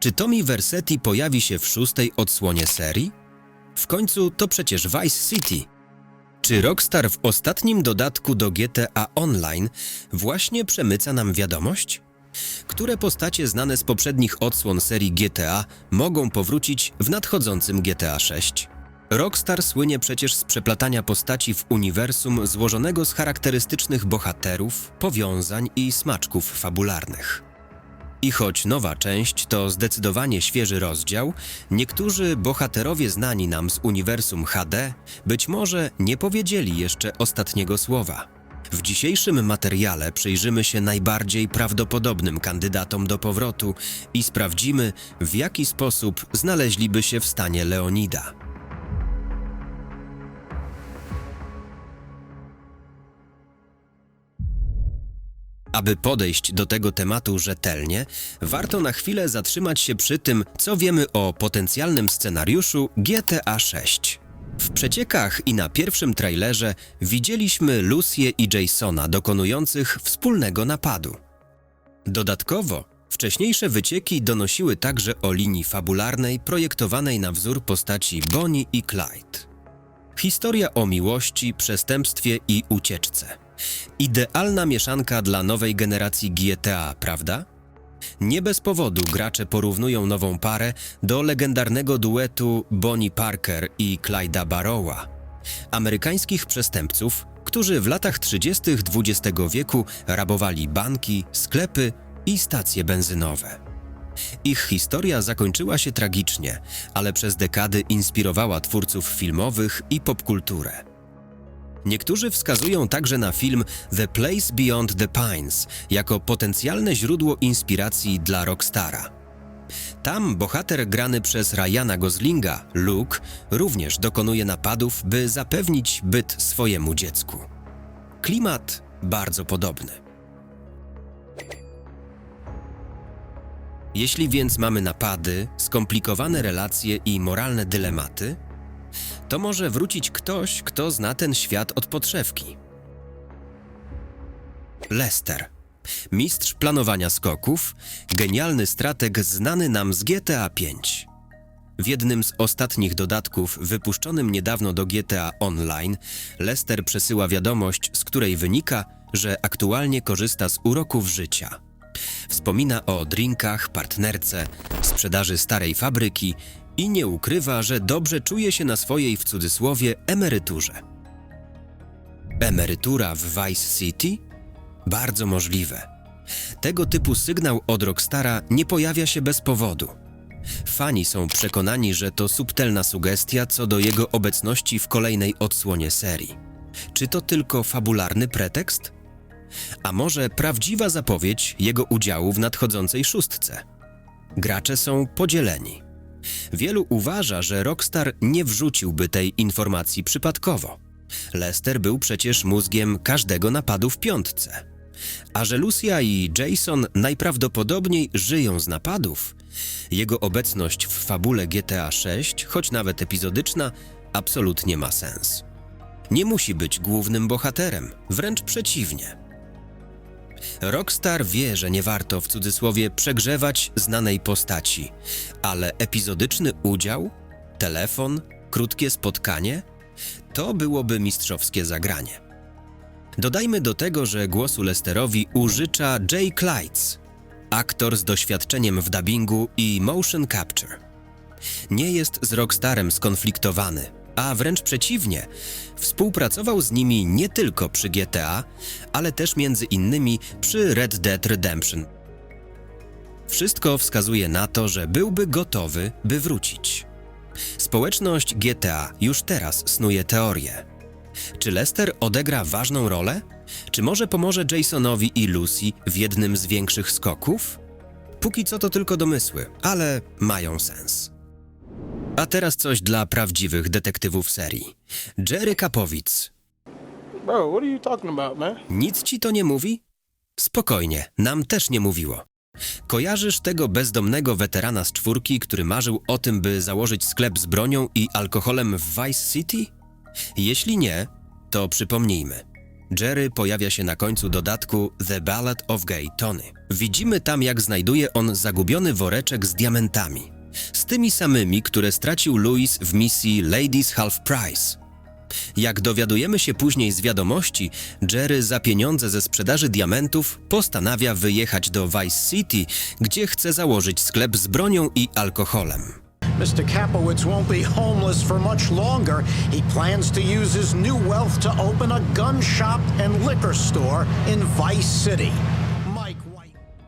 Czy Tommy Versetti pojawi się w szóstej odsłonie serii? W końcu to przecież Vice City. Czy Rockstar w ostatnim dodatku do GTA Online właśnie przemyca nam wiadomość? Które postacie znane z poprzednich odsłon serii GTA mogą powrócić w nadchodzącym GTA 6? Rockstar słynie przecież z przeplatania postaci w uniwersum złożonego z charakterystycznych bohaterów, powiązań i smaczków fabularnych. I choć nowa część to zdecydowanie świeży rozdział, niektórzy bohaterowie znani nam z uniwersum HD być może nie powiedzieli jeszcze ostatniego słowa. W dzisiejszym materiale przyjrzymy się najbardziej prawdopodobnym kandydatom do powrotu i sprawdzimy, w jaki sposób znaleźliby się w stanie Leonida. Aby podejść do tego tematu rzetelnie, warto na chwilę zatrzymać się przy tym, co wiemy o potencjalnym scenariuszu GTA 6. W przeciekach i na pierwszym trailerze widzieliśmy Lucię i Jasona dokonujących wspólnego napadu. Dodatkowo, wcześniejsze wycieki donosiły także o linii fabularnej projektowanej na wzór postaci Bonnie i Clyde. Historia o miłości, przestępstwie i ucieczce. Idealna mieszanka dla nowej generacji GTA, prawda? Nie bez powodu gracze porównują nową parę do legendarnego duetu Bonnie Parker i Clyda Barrowa. Amerykańskich przestępców, którzy w latach 30. XX wieku rabowali banki, sklepy i stacje benzynowe. Ich historia zakończyła się tragicznie, ale przez dekady inspirowała twórców filmowych i popkulturę. Niektórzy wskazują także na film The Place Beyond the Pines jako potencjalne źródło inspiracji dla Rockstara. Tam bohater grany przez Ryana Goslinga, Luke, również dokonuje napadów, by zapewnić byt swojemu dziecku. Klimat bardzo podobny. Jeśli więc mamy napady, skomplikowane relacje i moralne dylematy, to może wrócić ktoś, kto zna ten świat od podszewki. Lester. Mistrz planowania skoków, genialny strateg znany nam z GTA V. W jednym z ostatnich dodatków wypuszczonym niedawno do GTA Online, Lester przesyła wiadomość, z której wynika, że aktualnie korzysta z uroków życia. Wspomina o drinkach, partnerce, sprzedaży starej fabryki i nie ukrywa, że dobrze czuje się na swojej w cudzysłowie emeryturze. Emerytura w Vice City? Bardzo możliwe. Tego typu sygnał od Rockstara nie pojawia się bez powodu. Fani są przekonani, że to subtelna sugestia co do jego obecności w kolejnej odsłonie serii. Czy to tylko fabularny pretekst? A może prawdziwa zapowiedź jego udziału w nadchodzącej szóstce? Gracze są podzieleni. Wielu uważa, że Rockstar nie wrzuciłby tej informacji przypadkowo. Lester był przecież mózgiem każdego napadu w piątce. A że Lucia i Jason najprawdopodobniej żyją z napadów, jego obecność w fabule GTA 6, choć nawet epizodyczna, absolutnie ma sens. Nie musi być głównym bohaterem, wręcz przeciwnie. Rockstar wie, że nie warto w cudzysłowie przegrzewać znanej postaci, ale epizodyczny udział, telefon, krótkie spotkanie to byłoby mistrzowskie zagranie. Dodajmy do tego, że głosu Lesterowi użycza Jay Clydes, aktor z doświadczeniem w dubbingu i motion capture. Nie jest z Rockstarem skonfliktowany, a wręcz przeciwnie, współpracował z nimi nie tylko przy GTA, ale też między innymi przy Red Dead Redemption. Wszystko wskazuje na to, że byłby gotowy, by wrócić. Społeczność GTA już teraz snuje teorię. Czy Lester odegra ważną rolę? Czy może pomoże Jasonowi i Lucy w jednym z większych skoków? Póki co to tylko domysły, ale mają sens. A teraz coś dla prawdziwych detektywów serii. Jerry Kapowic. Bro, what are you talking about, man? Nic ci to nie mówi? Spokojnie, nam też nie mówiło. Kojarzysz tego bezdomnego weterana z czwórki, który marzył o tym, by założyć sklep z bronią i alkoholem w Vice City? Jeśli nie, to przypomnijmy. Jerry pojawia się na końcu dodatku The Ballad of Gay Tony. Widzimy tam, jak znajduje on zagubiony woreczek z diamentami. Z tymi samymi, które stracił Louis w misji Ladies Half Price. Jak dowiadujemy się później z wiadomości, Jerry za pieniądze ze sprzedaży diamentów postanawia wyjechać do Vice City, gdzie chce założyć sklep z bronią i alkoholem. Mr. Kapowitz won't be homeless for much longer. He plans to use his new wealth to open a gun shop and liquor store in Vice City.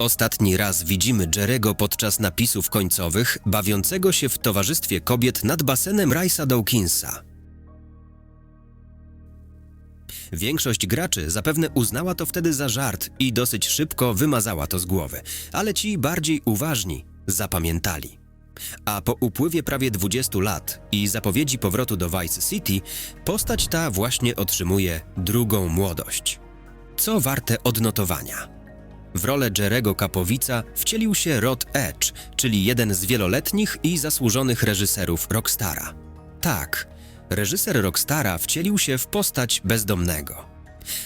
Ostatni raz widzimy Jerego podczas napisów końcowych, bawiącego się w towarzystwie kobiet nad basenem Rice'a Dawkinsa. Większość graczy zapewne uznała to wtedy za żart i dosyć szybko wymazała to z głowy, ale ci bardziej uważni zapamiętali. A po upływie prawie 20 lat i zapowiedzi powrotu do Vice City, postać ta właśnie otrzymuje drugą młodość. Co warte odnotowania? W rolę Jerego Kapowica wcielił się Rod Edge, czyli jeden z wieloletnich i zasłużonych reżyserów Rockstara. Tak, reżyser Rockstara wcielił się w postać bezdomnego.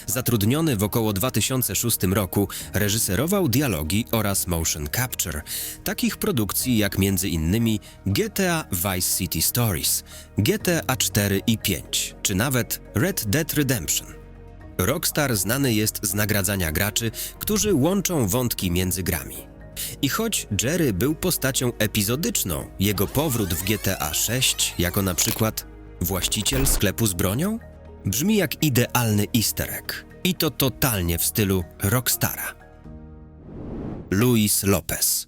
Zatrudniony w około 2006 roku reżyserował dialogi oraz motion capture takich produkcji jak m.in. GTA Vice City Stories, GTA 4 i 5, czy nawet Red Dead Redemption. Rockstar znany jest z nagradzania graczy, którzy łączą wątki między grami. I choć Jerry był postacią epizodyczną, jego powrót w GTA 6, jako na przykład właściciel sklepu z bronią, brzmi jak idealny easter egg. I to totalnie w stylu Rockstara. Luis Lopez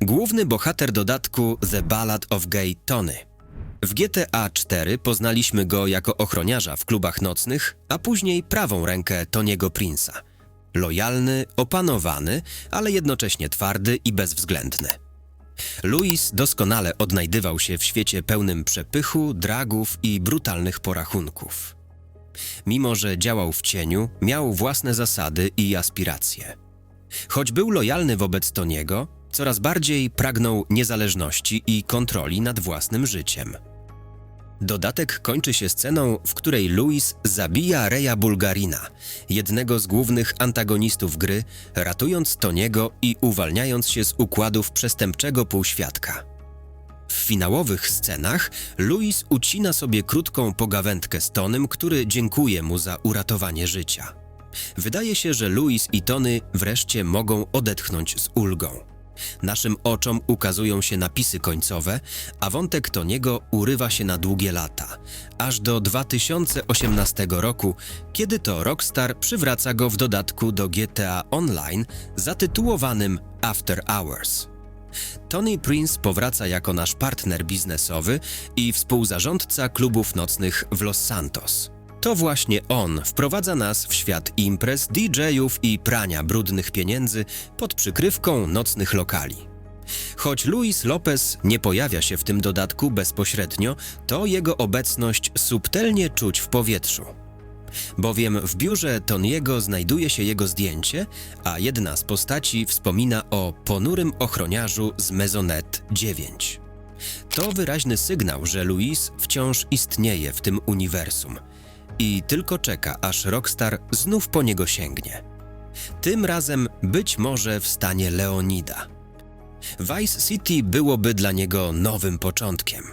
Główny bohater dodatku The Ballad of Gay Tony. W GTA 4 poznaliśmy go jako ochroniarza w klubach nocnych, a później prawą rękę Toniego Prince'a. Lojalny, opanowany, ale jednocześnie twardy i bezwzględny. Louis doskonale odnajdywał się w świecie pełnym przepychu, dragów i brutalnych porachunków. Mimo, że działał w cieniu, miał własne zasady i aspiracje. Choć był lojalny wobec Toniego, coraz bardziej pragnął niezależności i kontroli nad własnym życiem. Dodatek kończy się sceną, w której Louis zabija Reya Bulgarina, jednego z głównych antagonistów gry, ratując Toniego i uwalniając się z układów przestępczego półświadka. W finałowych scenach Louis ucina sobie krótką pogawędkę z Tonym, który dziękuje mu za uratowanie życia. Wydaje się, że Louis i Tony wreszcie mogą odetchnąć z ulgą. Naszym oczom ukazują się napisy końcowe, a wątek Toniego urywa się na długie lata, aż do 2018 roku, kiedy to Rockstar przywraca go w dodatku do GTA Online zatytułowanym After Hours. Tony Prince powraca jako nasz partner biznesowy i współzarządca klubów nocnych w Los Santos. To właśnie on wprowadza nas w świat imprez, DJ-ów i prania brudnych pieniędzy pod przykrywką nocnych lokali. Choć Luis Lopez nie pojawia się w tym dodatku bezpośrednio, to jego obecność subtelnie czuć w powietrzu. Bowiem w biurze Toniego znajduje się jego zdjęcie, a jedna z postaci wspomina o ponurym ochroniarzu z Mezonet 9. To wyraźny sygnał, że Luis wciąż istnieje w tym uniwersum i tylko czeka, aż Rockstar znów po niego sięgnie. Tym razem być może w stanie Leonida. Vice City byłoby dla niego nowym początkiem.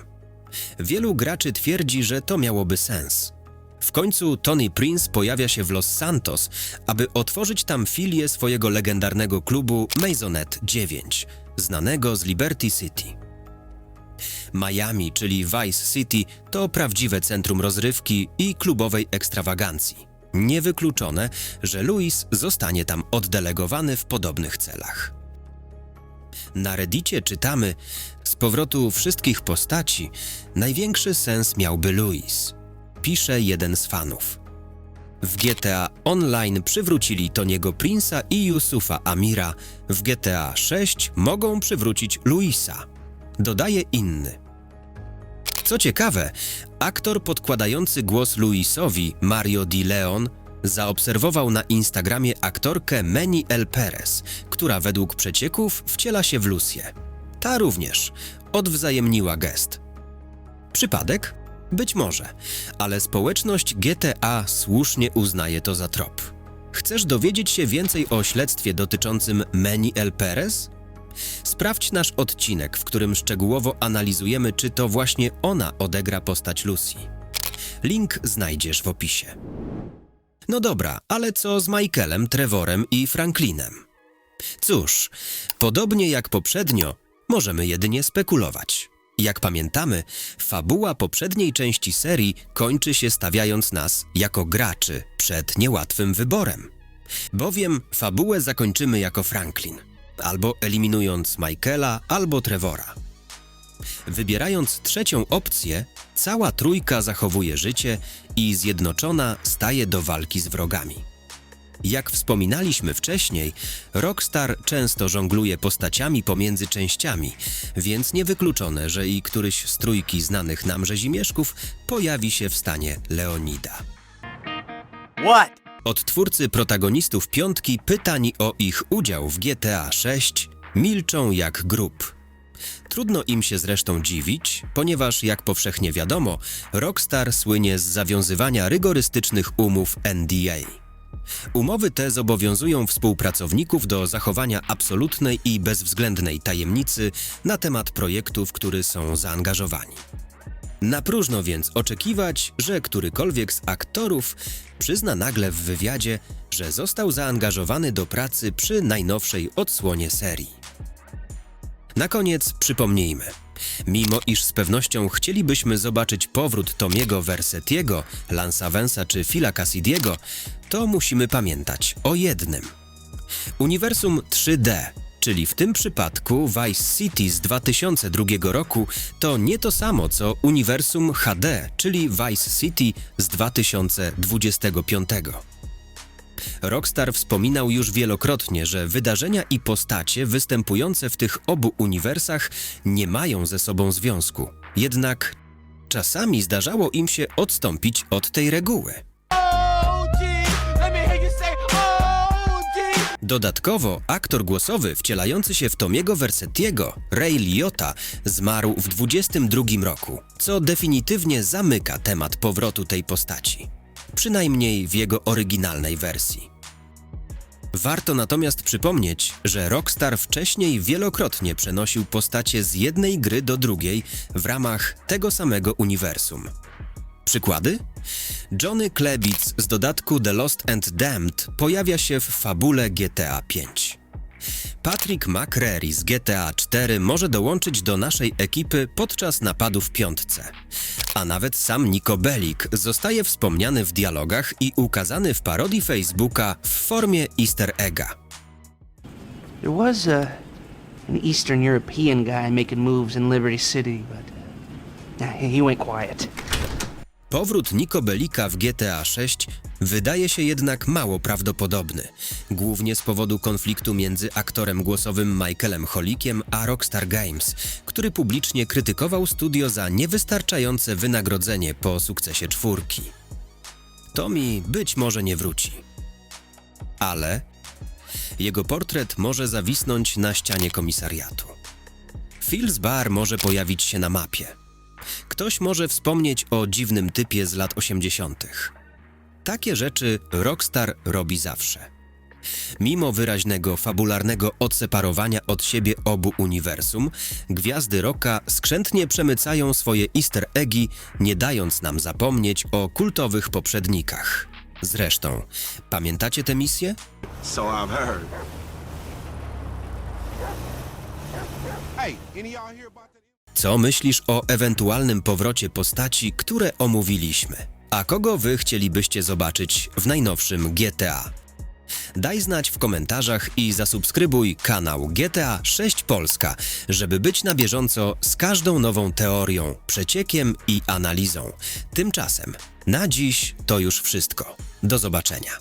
Wielu graczy twierdzi, że to miałoby sens. W końcu Tony Prince pojawia się w Los Santos, aby otworzyć tam filię swojego legendarnego klubu Maisonette 9, znanego z Liberty City. Miami, czyli Vice City, to prawdziwe centrum rozrywki i klubowej ekstrawagancji. Niewykluczone, że Louis zostanie tam oddelegowany w podobnych celach. Na Reddicie czytamy: Z powrotu wszystkich postaci największy sens miałby Louis. Pisze jeden z fanów. W GTA Online przywrócili Toniego Prince'a i Yusufa Amira, w GTA 6 mogą przywrócić Luisa. Dodaje inny. Co ciekawe, aktor podkładający głos Luisowi, Mario Di Leon, zaobserwował na Instagramie aktorkę Meni El Perez, która według przecieków wciela się w Lucię. Ta również odwzajemniła gest. Przypadek? Być może, ale społeczność GTA słusznie uznaje to za trop. Chcesz dowiedzieć się więcej o śledztwie dotyczącym Meni El Perez? Sprawdź nasz odcinek, w którym szczegółowo analizujemy, czy to właśnie ona odegra postać Lucy. Link znajdziesz w opisie. No dobra, ale co z Michaelem, Trevorem i Franklinem? Cóż, podobnie jak poprzednio, możemy jedynie spekulować. Jak pamiętamy, fabuła poprzedniej części serii kończy się stawiając nas jako graczy przed niełatwym wyborem. Bowiem fabułę zakończymy jako Franklin, albo eliminując Michaela, albo Trevora. Wybierając trzecią opcję, cała trójka zachowuje życie i zjednoczona staje do walki z wrogami. Jak wspominaliśmy wcześniej, Rockstar często żongluje postaciami pomiędzy częściami, więc niewykluczone, że i któryś z trójki znanych nam rzezimieszków pojawi się w stanie Leonida. What? Od twórcy protagonistów piątki pytań o ich udział w GTA 6 milczą jak grób. Trudno im się zresztą dziwić, ponieważ jak powszechnie wiadomo, Rockstar słynie z zawiązywania rygorystycznych umów NDA. Umowy te zobowiązują współpracowników do zachowania absolutnej i bezwzględnej tajemnicy na temat projektu, w który są zaangażowani. Na próżno więc oczekiwać, że którykolwiek z aktorów przyzna nagle w wywiadzie, że został zaangażowany do pracy przy najnowszej odsłonie serii. Na koniec przypomnijmy. Mimo iż z pewnością chcielibyśmy zobaczyć powrót Tomiego Versetiego, Lansa Vensa czy Phila Cassidiego, to musimy pamiętać o jednym. Uniwersum 3D, czyli w tym przypadku Vice City z 2002 roku, to nie to samo co Uniwersum HD, czyli Vice City z 2025. Rockstar wspominał już wielokrotnie, że wydarzenia i postacie występujące w tych obu uniwersach nie mają ze sobą związku. Jednak czasami zdarzało im się odstąpić od tej reguły. Dodatkowo aktor głosowy wcielający się w Tomiego Versetiego, Ray Liotta, zmarł w 22 roku, co definitywnie zamyka temat powrotu tej postaci. Przynajmniej w jego oryginalnej wersji. Warto natomiast przypomnieć, że Rockstar wcześniej wielokrotnie przenosił postacie z jednej gry do drugiej w ramach tego samego uniwersum. Przykłady? Johnny Klebitz z dodatku The Lost and Damned pojawia się w fabule GTA V. Patrick McCreary z GTA 4 może dołączyć do naszej ekipy podczas napadu w piątce. A nawet sam Nico Bellic zostaje wspomniany w dialogach i ukazany w parodii Facebooka w formie easter egga. There was a, an Eastern European guy making moves in Liberty City, but he went quiet. Powrót Nico Belika w GTA 6 wydaje się jednak mało prawdopodobny, głównie z powodu konfliktu między aktorem głosowym Michaelem Holikiem a Rockstar Games, który publicznie krytykował studio za niewystarczające wynagrodzenie po sukcesie czwórki. Tommy być może nie wróci. Ale jego portret może zawisnąć na ścianie komisariatu. Phil's Bar może pojawić się na mapie. Ktoś może wspomnieć o dziwnym typie z lat 80. Takie rzeczy Rockstar robi zawsze. Mimo wyraźnego fabularnego odseparowania od siebie obu uniwersum, gwiazdy rocka skrzętnie przemycają swoje easter eggi, nie dając nam zapomnieć o kultowych poprzednikach. Zresztą, pamiętacie tę misję? So I've heard. Hey, any y'all hear about? Co myślisz o ewentualnym powrocie postaci, które omówiliśmy? A kogo wy chcielibyście zobaczyć w najnowszym GTA? Daj znać w komentarzach i zasubskrybuj kanał GTA 6 Polska, żeby być na bieżąco z każdą nową teorią, przeciekiem i analizą. Tymczasem, na dziś to już wszystko. Do zobaczenia.